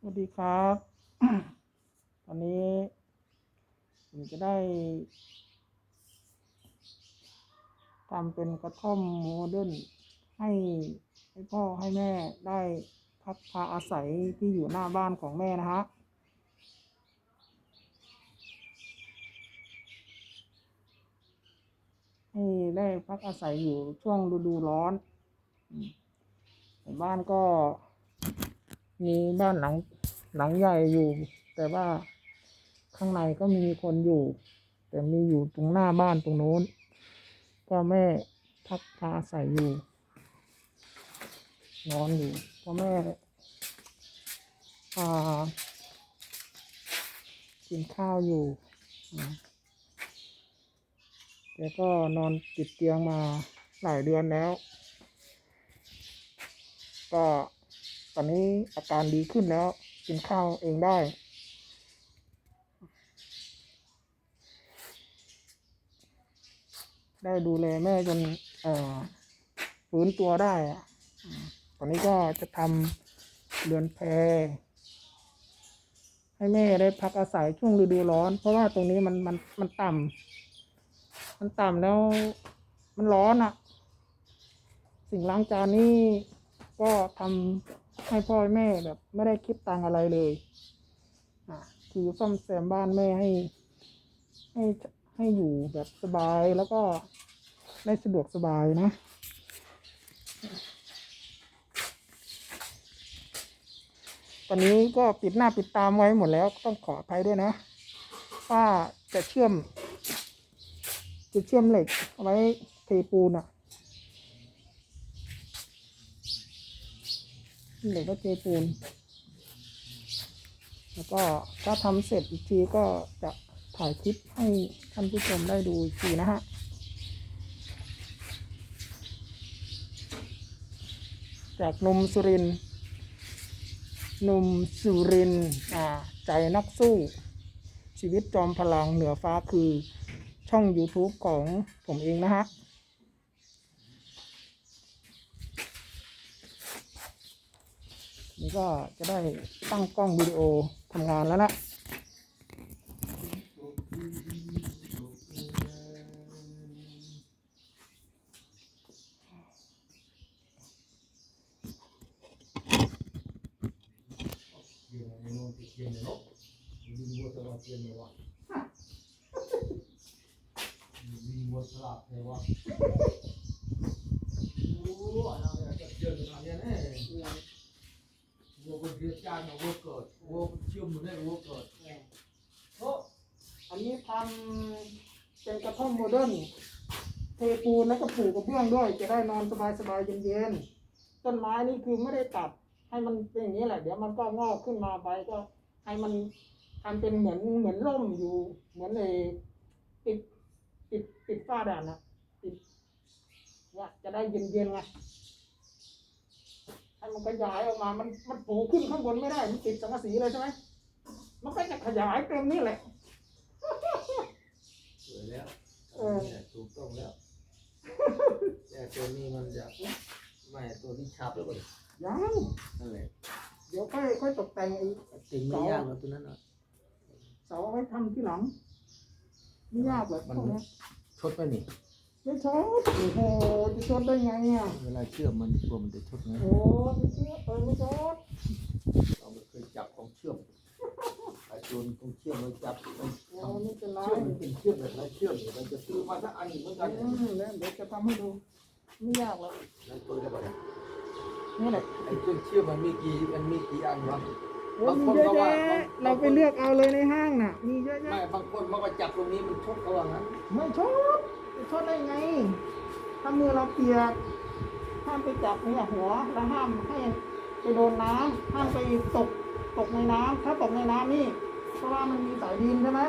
สวัสดีครับ ตอนนี้ผมจะได้ทำเป็นกระท่อมโมเดิร์นให้ให้พ่อให้แม่ได้พักพาอาศัยที่อยู่หน้าบ้านของแม่นะฮะให้ได้พักอาศัยอยู่ช่วงฤดูร้อนบ้านก็ มีบ้านหลังหลังใหญ่อยู่ แต่ว่าข้างในก็มีคนอยู่ แต่มีอยู่ตรงหน้าบ้านตรงโน้น ก็แม่พักพาอาศัยอยู่ นอนอยู่พ่อแม่อ่ากินข้าวอยู่อ่กก็นอนติดเตียงมาหลายเดือนแล้ว ก็ ตอนนี้อาการดีขึ้นแล้ว กินข้าวเองได้ ได้ดูแลแม่จนเอ่อฟื้นตัวได้อตอนนี้ก็จะทำเรือนแพให้แม่ได้พักอาศัยช่วงฤดูร้อน เพราะว่าตรงนี้มันมันมันต่ำมันต่ำแล้วมันร้อนอะ่ะ สิ่งล้างจานนี่ก็ทำ ให้พ่อแม่แบบ ไม่ได้คิดตังอะไรเลยอะคือซ่อมแซมบ้านแม่ให้ ให้ให้อยู่แบบสบายแล้วก็ได้สะดวกสบายนะตอนนี้ก็ปิดหน้าปิดตามไว้หมดแล้วต้องขออภัยด้วยนะ ว่าจะเชื่อม จะเชื่อมเหล็กเอาไว้เทปูนอะ หล็กก็เทปูน แล้วก็ถ้าทำเสร็จอีกทีก็จะถ่ายคลิปให้ท่านผู้ชมได้ดูอีกทีนะฮะจากนุ่มสุรินนุ่มสุรินอ่าใจนักสู้ ชีวิตจอมพลังเหนือฟ้าคือช่อง YouTube ของผมเองนะฮะ นี่ก็จะได้ตั้งกล้องวิดีโอทำงานแล้วนะ อันนี้ทำเป็นกระท่อ มโมเดิร์นเทปูนแล้วก็ปลูกกระเบื้องด้วย จะได้นอนสบายๆเย็นๆต้นไม้นี่คือไม่ได้ตัดให้มันเป็นอย่างนี้แหละ เดี๋ยวมันก็งอกขึ้นมาไปก็ให้มันทำเป็นเหมือนเหมือนร่มอยู่ เหมือนในติดติดติดฝ้าด่านนะติดเนี่ยจะได้เย็นๆไงให้มันขยายออกมา มันมันปลูกขึ้นข้างบนไม่ได้ มันติดสังกะสีเลยใช่ไหมมันก็จะขยายเต็มนี่แหละสวยแล้ว เออ เนี่ยถูกต้องแล้วแต่ตัวนี้มันจะไม่ตัวนี้ชับแล้วเว้ยยังนั่นแหละเดี๋ยวค่อยค่อยตกแต่งไอ้ติงไม่ยากแล้วตัวนั้นอะเสาเอาไว้ทำที่หลังไม่ยากหรอกพวกเนี้ยชดไปนี่ ไม่ชดโอ้โหจะชดได้ไงอะเวลาเชื่อมมันกลัวมันจะชดไงโอ้ไม่เชื่อเออไม่ชดเราไม่เคยจับของเชื่อม ไอ้ตัวของเชื่อมมันจับมันโอ้ไม่เป็นไรเชื่อมมันเป็นเชื่อมแบบไรเชื่อมเนี่ยมันจะซื้อมาสักอันหนึ่งเหมือนกันอืมแล้วเดี๋ยวจะทำให้ดู ไม่ยากหรอกนั่นตัวจะบอกนี่แหละไอ้เครื่องเชื่อมมันมีกี่มันมีกี่อันวะโอ้มีเยอะแยะเราไปเลือกเอาเลยในห้างน่ะ มีเยอะแยะไม่บางคนมันก็จับตรงนี้มันชดเขาว่างั้นไม่ชดจะชดได้ไงถ้ามือเราเปียกห้ามไปจับเนี่ยหัวแล้วห้ามให้ไปโดนน้ำห้ามไปตกตกในน้ำถ้าตกในน้ำนี่ เพราะว่ามันมีสายดินใช่ไหม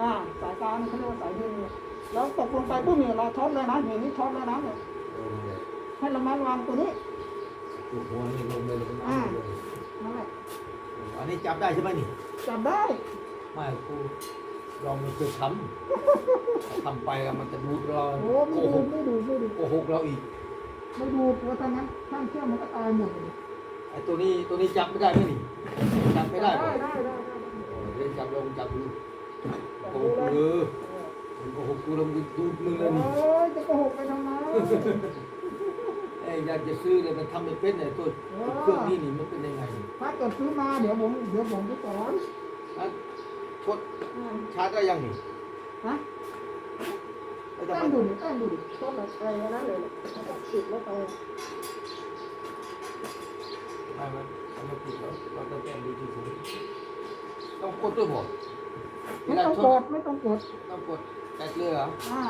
อ่าสายการเขาเรียกว่าสายดินเนี่ยแล้วตกลงไปปุ๊บเนี่ยเราช็อตเลยนะอย่างนี้ช็อตเลยนะเนี่ยเออเนี่ยให้ระมัดระวังตัวนี้ถูกหัวนี่ลงเลยลงน้ำเลยนั่นแหละอันนี้จับได้ใช่ไหมนี่จับได้ ไม่กูลองมันเคยทำทำไปแล้วมันจะดูดเราโอ้โกไม่หดูกไม่ดูไม่ดูโกหกเราอีกไม่ดูเพราะตอนนั้นข้างเชื่อมมันก็ตายหมดเลยอไอ้ตัวนี้ตัวนี้จับไม่ได้ไหมนี่จับไม่ได้ได้เหรอได้ได้ได้โอ้เล่น จับลงจับดูจับโอ้ดูเลยเออโอ้โหกูลงดูมึงเลยนี่โอ้ยจะโกหกไปทำไมเอ้ยอยากจะซื้อเลยมันทำไม่เป็นไอ้ตัวเครื่องนี้นี่มันเป็นยังไงถ้าเกิดซื้อมาเดี๋ยวผมเดี๋ยวผมจะสอนอะชดชาร์จได้ยังนี่ฮะตั้งดูดิตั้งดูดิต้นแบบไปนั่นเลยแล้วก็ติดแล้วไปไม่ไม่มันไม่ผิดหรอกเราต้องแก้ดีที่สุด ต้องกดด้วยบ่ไม่ต้องกดไม่ต้องกดต้องกดแตะเรือเหรออ่า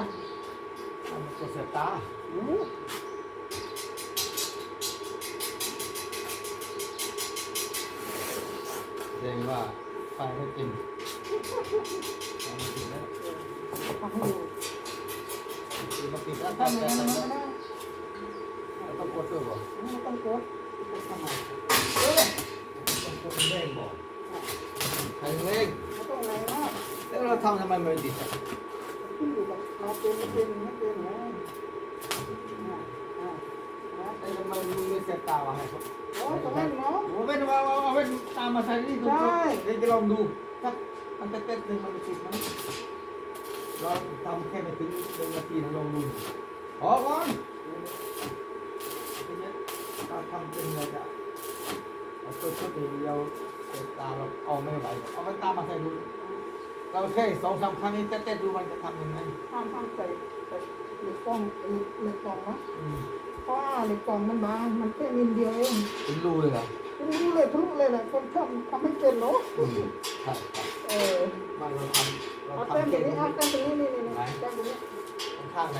เอามันกดเสียบตาโอ้แสดงว่าไฟไม่เป็นเอามาติดแล้วทำให้ดูคือมาติดแล้วทำอย่างนั้นมันก็ได้ต้องกดด้วยบ่ไม่ต้องกดกดทำไม ต้องกดเร่งบ่ใครเร่ง ไม่ต้องไหนมาก แล้วเราทำทำไมไม่ติดอะขึ้นอยู่กับเราเป็นไม่เป็นไม่เป็นไงอ่าอ่านะไอ้ทำไมมึงไม่เสียตาวะให้เขาโอ้ตรงนั้นเนาะโอ้เป็นว่าเอาเอาเป็นตามมาใส่นี่ดูได้เดี๋ยวจะลองดูสักมันจะเต้นหนึ่งมันจะติดไหมลองทำแค่ไม่ถึงหนึ่งนาทีนะลองดูพอก่อนถ้าทำเป็นเรจะเอาตัวชุดเดียวเสียตาเราเอาไม่ไหวเอาไปตามมาใส่ดู เราแค่สองสามครั้งนี้เต้นๆดูมันจะทำยังไงห้ามห้ามใส่ใส่เหล็กกล่องเหล็กเหล็กกล่องนะอืมเพราะว่าเหล็กกล่องมันบางมันแค่มิลเดียวเองเป็นรูเลยเหรอไม่รู้เลยทะลุเลยแหละคนชอบทำไม่เป็นเนาะอืมใช่ครับเออไม่เราทำเราเอาทำแต้มตรแค่งนี้นี้เอาแต้มตรงนี้นี่นี่นี่แต้มตรงนี้ข้างๆไหน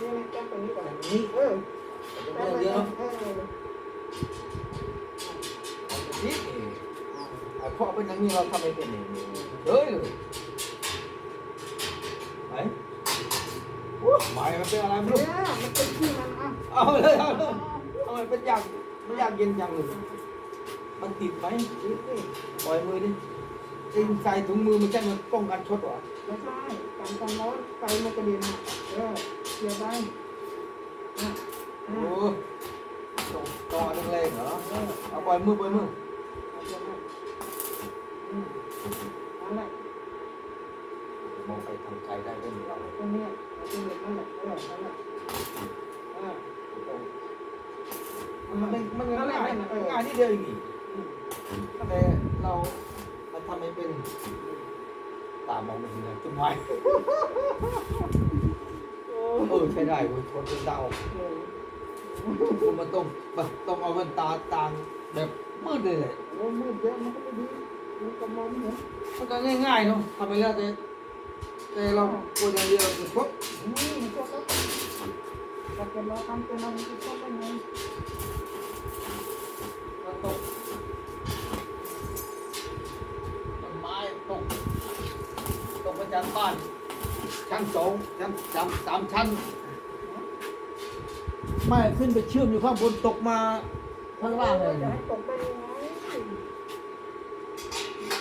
นี่นี่แต้มตรงนี้ก่อนแบบนี้เออแต้มตรงเยนี้อะเออๆนี่ไอ้ พอเป็นอย่างนี้เราทำไมเป็นเองเฮ้ยเลยไหนว้าหมายมันเป็นอะไรไม่รู้เนี่ยมันเป็นที่มันอะเอาเลยเอาเลยเอาเลยเป็นอย่างไม่อยากเย็นจังเลยมันติดไหมนี่สิปล่อยมือดิเองใส่ถุงมือมันจะมันป้องกันช็อตเหรอไม่ใช่การความร้อนไฟมันกระเด็นอะเออเกี่ยวได้อะโอ้อะต้องต้องเอาแรงเหรอเออเอาปล่อยมือปล่อยมือ เอาเกี่ยวได้อืม นั่นแหละมองไปทางไกลได้ไม่มีเราตรงนี้ยตรงนี้นั่นแหละเออนั่นแหละเออมันมันง่ายนั่นแหละง่ายนิดเดียวเองนี่อืมแต่เราเราทำไม่เป็นตามองไม่เห็นเลยต้นไม้โอ้เออใช้ได้เว้ยคนเป็นดาวมันต้องแบบต้องเอาแว่นตาต่างแบบมืดเลยแหละมืดเยอะมันก็ไม่ดี มันก็มองไม่เห็นมันก็ง่ายๆเนาะทำไปแล้วแต่แต่เรากลัวอย่างเดียวเราจะชดอืมชอบแล้วถ้าเกิดเราทำเป็นเราจะชอบได้ไงเราตกต้นไม้ตกตกประจันบ้าน ชั้นสองชั้นสามสามชั้นไม่ขึ้นไปเชื่อมอยู่ข้างบนตกมาข้างล่างเลยตกได้ยังไง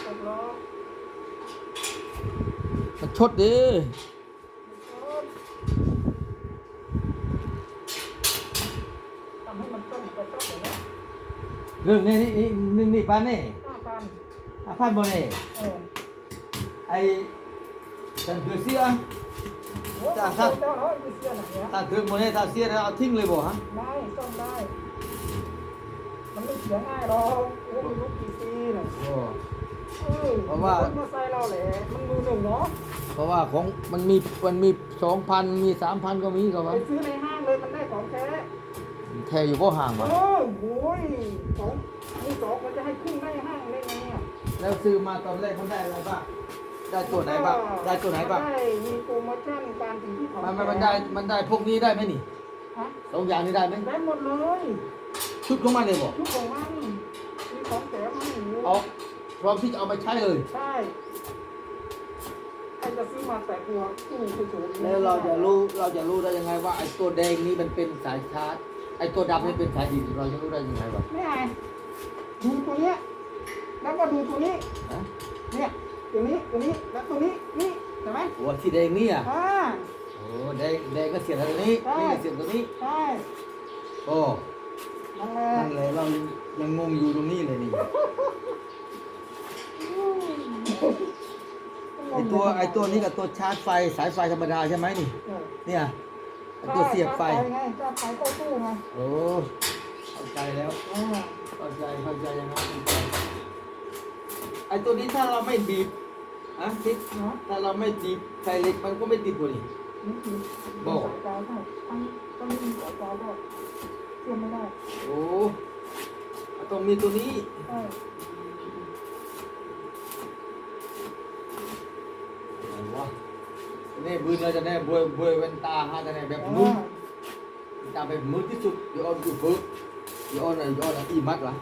ตกล้อ มัน ชดดิทำให้มันต้นไปต้นอย่างนี้เรื่องนี้นี่นี่นี่นี่ป้านี่ห้าพันอาพันบ่นี่เออไอ้ฉันคือเสียโอ้ยเจ้าเจ้าเนาะมีเสื้อไหนเนี่ยถ้าถึงบ่นี่ถ้าเสียแล้วเอาทิ้งเลยบ่ฮะได้ซ่อมได้ มันไม่เสียง่ายหรอกโอ้ไม่รู้กี่ปีน่ะโอ้ เออเพราะว่ารถมอเตอร์ไซค์เราแหละมันมือหนึ่งเนาะเพราะว่าของมันมีมันมี2,000มี3,000ก็มีก็ไปว่าซื้อในห้างเลยมันได้ของแท้แท้อยู่บ่ห่างเอบ่อโอ้ยสองมือสองมันจะให้ขึ้นได้ห้างได้ไงอะแล้วซื้อมาตอนแรกมันได้อะไรบ้างได้ตัวไหนบ้างได้ตัวไหนบ้างได้มีโปรโมชั่นการถึงที่ของมันมันมันได้มันได้พวกนี้ได้ไหมนี่ฮะสองอย่างนี้ได้ไหมได้หมดเลยชุดของมันเลยบ่ทุกของมันมีของแถมให้อยู่เอา พร้อมที่จะเอาไปใช้เลย ใช่ใครจะซื้อมาแต่ตัวตู้เฉยๆแล้วเราจะรู้เราจะรู้ได้ยังไงว่าไอ้ตัวแดงนี้มันเป็นสายชาร์จไอ้ตัวดำนี่เป็นสายดินเราจะรู้ได้ยังไงวะไม่ไงดูตัวเนี้ยแล้วก็ดูตัวนี้ฮะเนี่ยตัวนี้ตัวนี้แล้วตัวนี้นี่เห็นไหมหัวสีแดงนี่อะอ่าโอ้แดงแดงก็เสียบตรงนี้ใช่นี่ก็เสียบตรงนี้ใช่โอ้นั่นแหละนั่นแหละเรายังยังงงอยู่ตรงนี้เลยนี่ ไอตัวไอตัวนี้กับตัวชาร์จไฟสายไฟธรรมดาใช่ไหมนี่เออเนี่ยไอตัวเสียบไฟใช่ไงชาร์จไฟเข้าตู้ไงโอ้เข้าใจแล้วอ่าเข้าใจเข้าใจยังไงไอตัวนี้ถ้าเราไม่บีบอะทิศเนาะถ้าเราไม่บีบใส่เหล็กมันก็ไม่ติดพอดีนี่คือบอกสายกาวใช่ทั้งต้องมีสายกาวก็เชื่อมไม่ได้โอ้ต้องมีตัวนี้ ใช่ อะไร วะนี่บืนเราจะแน่บวยบวยเวนตาฮะจะแน่แบบมือ่าดตาแบบมืดที่สุดอยู่ออนอยู่ฝึกอยู่ออนอยู่ออนอีมัดละ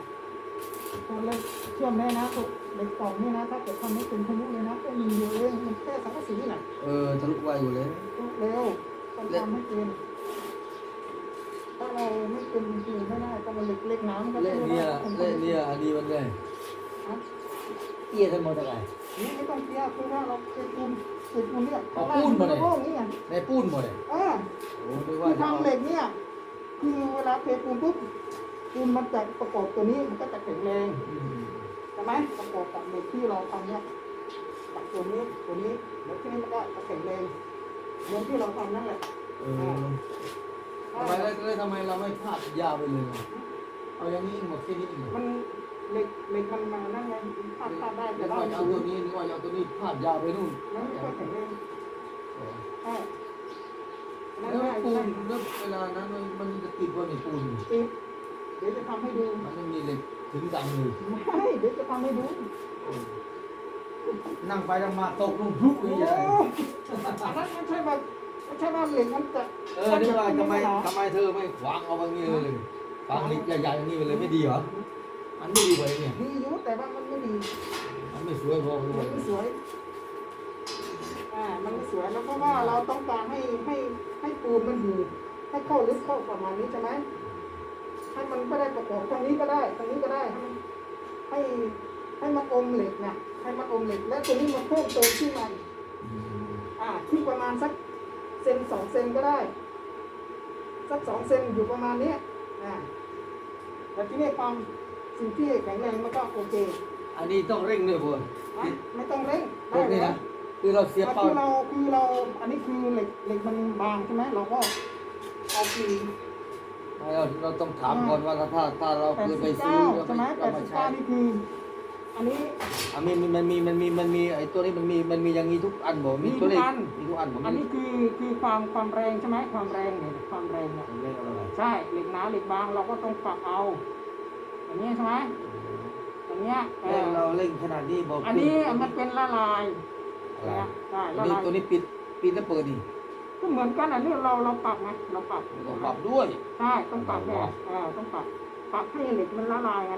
ตัวเล็กเชื่อมได้นะตัวเล็กกล่องนี่นะถ้าเกิดทำไม่เป็นทะลุเลยนะแค่มีเดียวเองมันแค่สังกะสีน่ะเออทะลุไวอยู่เลยเร็วต้องทำให้เป็นถ้าเราไม่เป็นจริงๆไม่ได้ต้องมาเล็กเล็กน้ำก็เล่นเนี่ยต้องเล่นเนี่ยอันนี้มันเลยฮะเตี้ยทั้งหมดอะไรนี่ไม่ต้องเสียคือว่าเราเป็นปูนเป็นปูนเนี่ยเอาปูนมาเลย โล่งนี่ไงในปูนหมดเลยอ่าโอ้ดูคืว่าอทำเหล็กเนี่ยคือเวลาเทปูนปุ๊บปูนมันจะประกอบตัวนี้มันก็จะแข็งแรงอืมใช่ไหมประกอบกับเหล็กที่เราทำเนี่ยกับตัวนี้ตัวนี้แล้วที่นี้มันก็จะแข็งแรงเหมือนที่เราทำนั่นแหละเออทำไมแล้วทำไมเราไม่พาดยาวไปเลยอะเอาอย่างนี้หมดแค่นี้เองมัน เหล็กเหล็กมันมานั่นไงพาดพาดได้เดี๋แต่ยวเราว่าจะเอาตัวนี้นึกว่าจะเอาตัวนี้พาดยาวไปนู่นมันไม่ค่อยแข็งแรงเออใช่นั่นแล้วง่ายปูใช่นแล้วเวลานั้นมันมันจะติดว่านี่ปูนติดเดี๋ยวจะทำให้ดู มันไม่มีเหล็กถึงดังเลยไม่เดี๋ยวจะทำให้ดูนั่งไปนั่งมาตกลงพลุกโอ้เลยโหใหญ่อันนั้นไม่ใช่ว่าไม่ใช่ว่าเหล็กมันจะเออนี่ว่าทำไมทำไมเธอไม่ขวางเอาแบบนี้เลยขวางเหล็กใหญ่ๆอย่างนี้ไปเลยไม่ดีเหรอ มันไม่ดีกว่าเนี่ยดีอยู่แต่ว่ามันไม่ดี มันไม่สวยพอเลมันยไม่สวย อ่า มันไม่สวยแล้วเพราะว่าเราต้องการให้ให้ให้ปูนมันอยู่ให้เข้าลึกเข้าประมาณนี้ใช่ไหมให้มันก็ได้ประกอบตรงนี้ก็ได้ตรงนี้ก็ได้ให้มันให้ให้มันอมเหล็กนะให้มันอมเหล็ก แล้วตัวนี้มันเพิ่มเติมขึ้นมาอีกอ่าที่ประมาณสักเซนสองเซนก็ได้ สักสองเซนอยู่ประมาณเนี้ยอ่าแต่ที่นี่ความ สิ่งที่แข็งแรงมันก็โอเคอันนี้ต้องเร่งด้วยพอนะไม่ต้องเร่งพวกนี้เลนะยคือเราเสียบเป้า คือเราคือเราอันนี้คือเหล็กเหล็กมันบางใช่ไหมเราก็เอาปีเราเราต้องถามก่อนว่าถ้าถ้าเราแปดคือสิไปบซื้เก้าอใช่ไหมแปเราดมาสิบใช้เก้านี่คือ อันนี้ อะมีมันมีมันมีมันมีไอ้ตัวนี้มันมีมันมีอย่างนี้ทุกอันบ่มีมีตัวเลขทุกอัน มีทุกอันบ่อันมีนี้คือคือความความแรงใช่ไหมความแรงเนี่ยความแรงเนี่ย เลขอะไรใช่เหล็กหนาเหล็กบางเราก็ต้องปรับเอา อย่างนี้ใช่ไหมอย่างเงี้ยเอเลขอเราเล่งขนาดนี้บอกอันนี้มันเป็นละลายอะไรนะใช่ตัวละนี้ลายตัวนี้ปิดปิดแล้วเปิดนี่ก็เหมือนกันอันนี้เราเราปรับไงเราปรับต้องปรับด้วยใช่ต้องปรับแบบเออต้องปรับปรับให้เหล็กมันละลายไง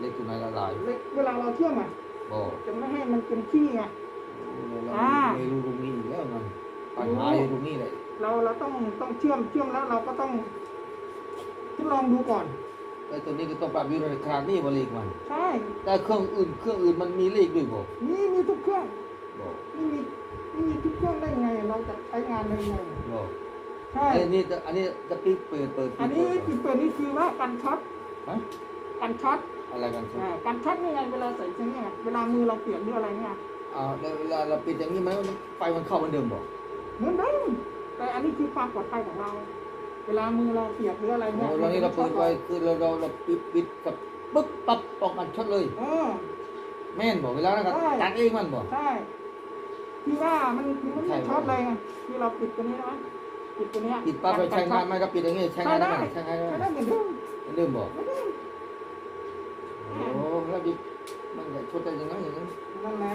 เลขตัวไหนละลายเหล็กเวลาเราเชื่อมอะบอกจะไม่ให้มันเป็นขี้ไงเราอ่าไม่รู้ตรงนี้อีกแล้วมันปัญหาอยู่ตรงนี้เลยเราเราต้องต้องเชื่อมเชื่อมแล้วเราก็ต้องทดลองดูก่อน ไอ้ตัวนี้ก็ต้องปรับอยู่ในขนาดนี้บ่เลขมันใช่แต่เครื่องอื่นเครื่องอื่นมันมีเลขด้วยบ่นี่มีทุกเครื่องบอกนี่มีนี่มีทุกเครื่องได้ไง เราจะใช้งานได้ไงบอกใช่ไอ้นี่อันนี้จะปิดเปิดเปิดอันนี้คือเปิดนี่คือว่ากันช็อตฮะกันช็อตอะไรกันครับอ่ากันช็อตนี่ไงเวลาใส่เช่นนี้ไงเวลามือเราเปลี่ยนหรืออะไรเนี่ยอ่าแล้วเวลาเราปิดอย่างนี้ไหมมันไฟมันเข้าเหมือนเดิมบอกเหมือนเดิมแต่อันนี้คือความปลอดภัยของเรา เวลามือเราเปียกหรืออะไรโอ้เนี่ยเรานี่เราเปิดไว้คือเราเราเราปิดปิดกับปึ๊บปั๊บป้องกันช็อตเลยเออแม่นบอกเวลานั้นก็ใช่ตัดเองมันบอกใช่คือว่ามันคือมันใช่ไม่ช็อตเลยไงที่เราปิดตัวนี้นะปิดตัวเนี้ยปิดปั๊บไปใช้งานไหมก็ปิดอย่างนี้ใช้ใช้งานได้ได้ไหมใช้งานได้ใช้ไหมได้เหมือนเดิมเหมือนเดิมบอกเหมือนเดิมโอ้แล้วดิมันจะชดได้ยังไงอย่างนั้นนั่นแหละ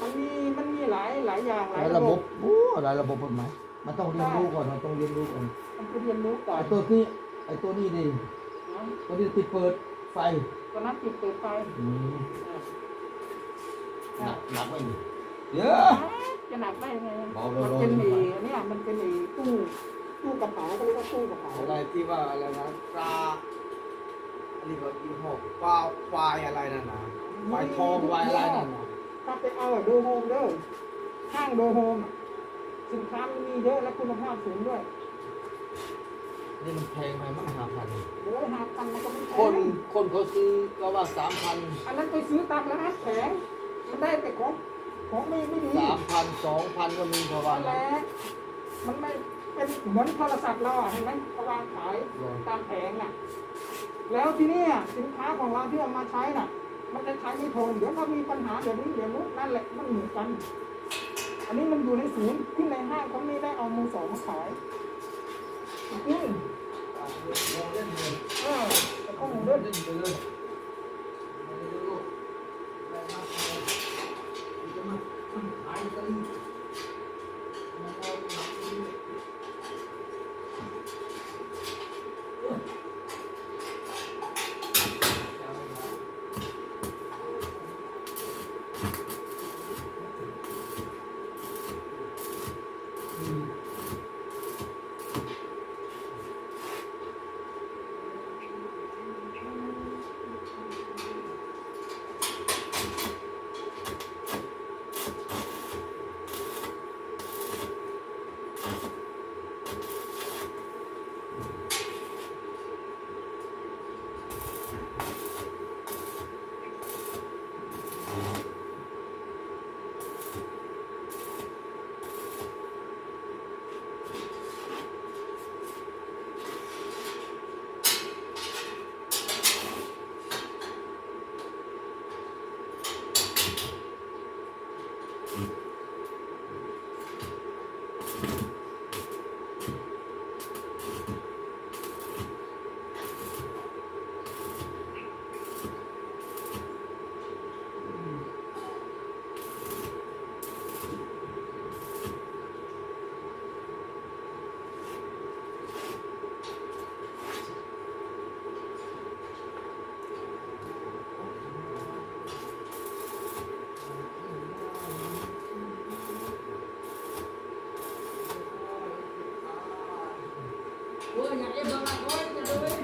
มันมีมันมีหลายหลายอย่างหลายแล้วระระบบบบโอ้หลายระบบกฎหมาย มันต้องเรียนรู้ก่อนเราต้องเรียนรู้ก่อนมันไปเรียนรู้ก่อนไอ้ตัวที่ไอ้ตัวนี้ดินะตัวนี้ปิดเปิดไฟตอนนั้นปิดเปิดไฟอืมอะหนักหนักไหมนี่เยอะจะหนักได้ยังไงเบามันๆเป็นๆเอเนี่ยมันเป็นเอตู้ตู้กระเป๋าเขาเรียกว่าตู้กระเป๋าอะไรที่ว่าอะไรนะปลาอันนี้ก็ยี่ห้อปลาควายอะไรนั่นนะควายทองควายอะไรนั่นนะถ้าไปเอาอะโดโฮมเด้อห้างโดโฮมอะ สินค้ามันมีเยอะและคุณภาพสูงด้วยมนี่มันแพงไหมมั้งห้าพันโอ้ยหาพันมันก็ไม่แพคนงคนเขาซื้อก็ว่าสามพันอันนั้นไปซื้อตามร้านแผงมันได้แต่ของของไม่ไม่ดีสามพันสองพันก็มีเพราะว่านั่นแหละมันไม่เป็นเหมือนโทรศัพท์เราอะเห็นไหมเขาวางขายตามแผงน่ะ แล้วทีเนี้ยสินค้าของเราที่เอามาใช้น่ะ มันจะใช้ไม่ทนเดี๋ยวถ้ามีปัญหาเดี๋ยวนี้เดี๋ยวนู้นนั่นแหละมันเหมือนกันอั นนี้มันอยู่ในศูนย์ที่ในห้างเขาไม่ได้เอามือสองมาขายจริงลองเล่นเออแต่ข้อมูลเรื่อเล่นจะมาขายกัน Oh, nyari banget. Oh, nyari banget.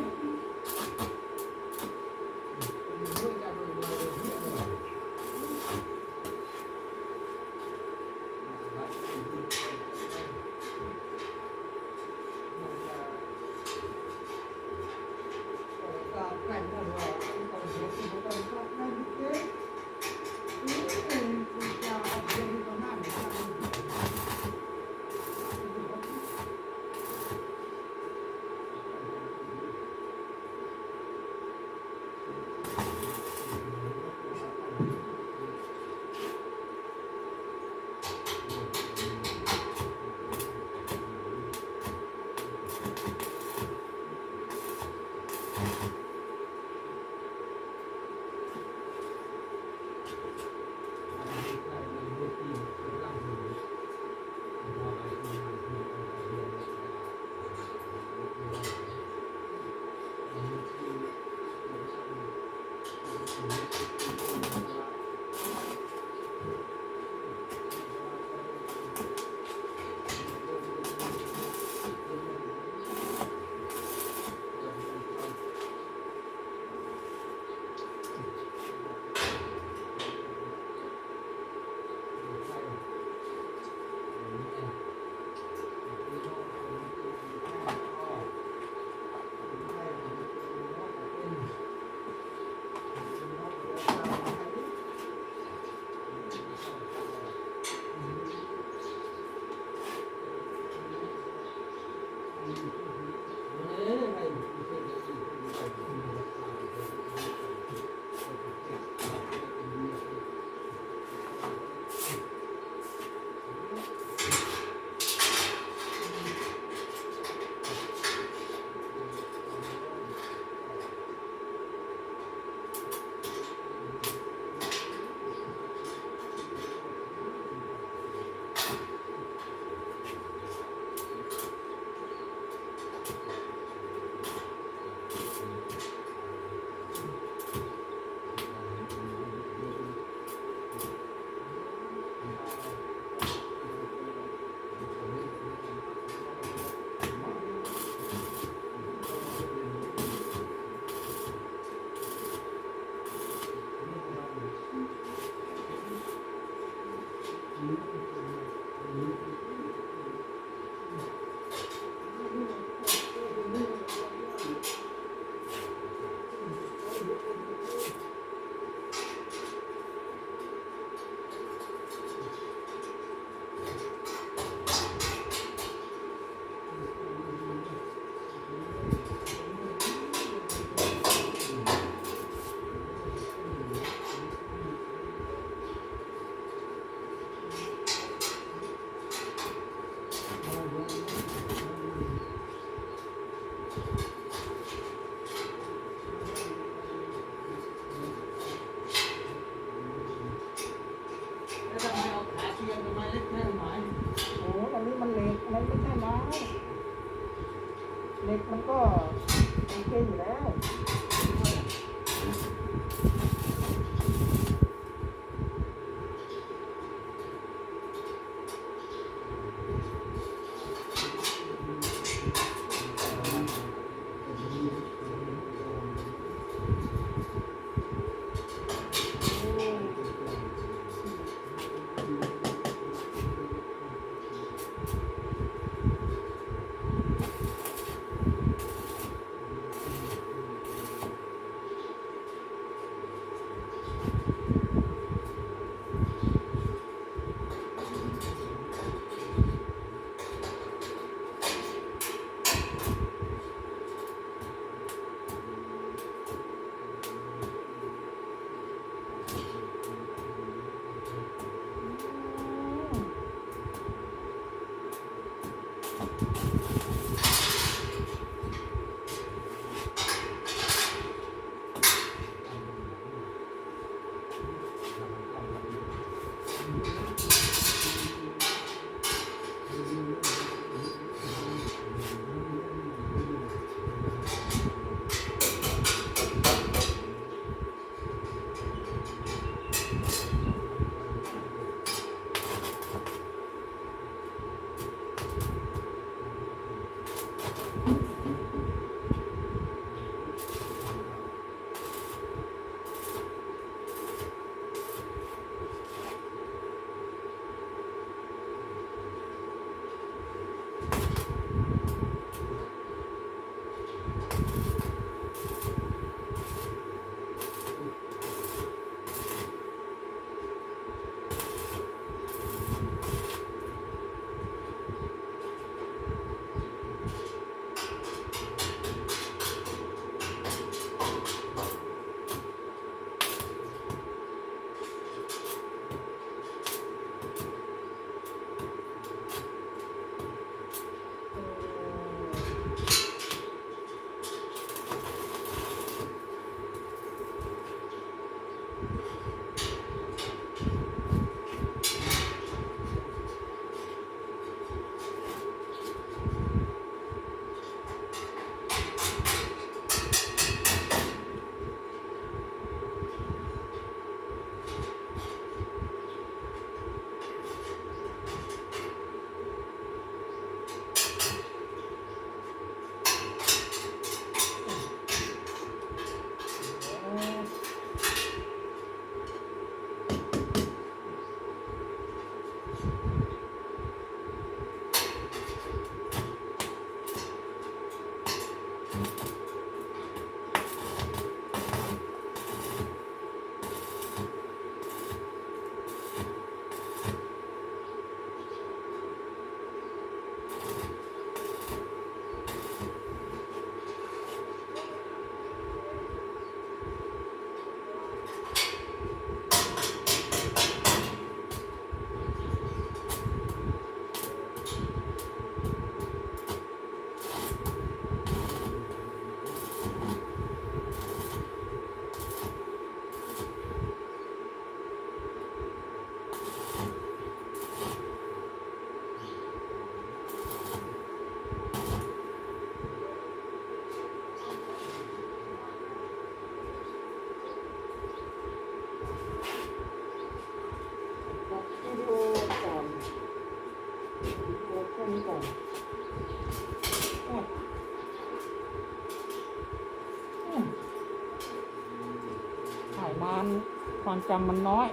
ความจำมันน้อย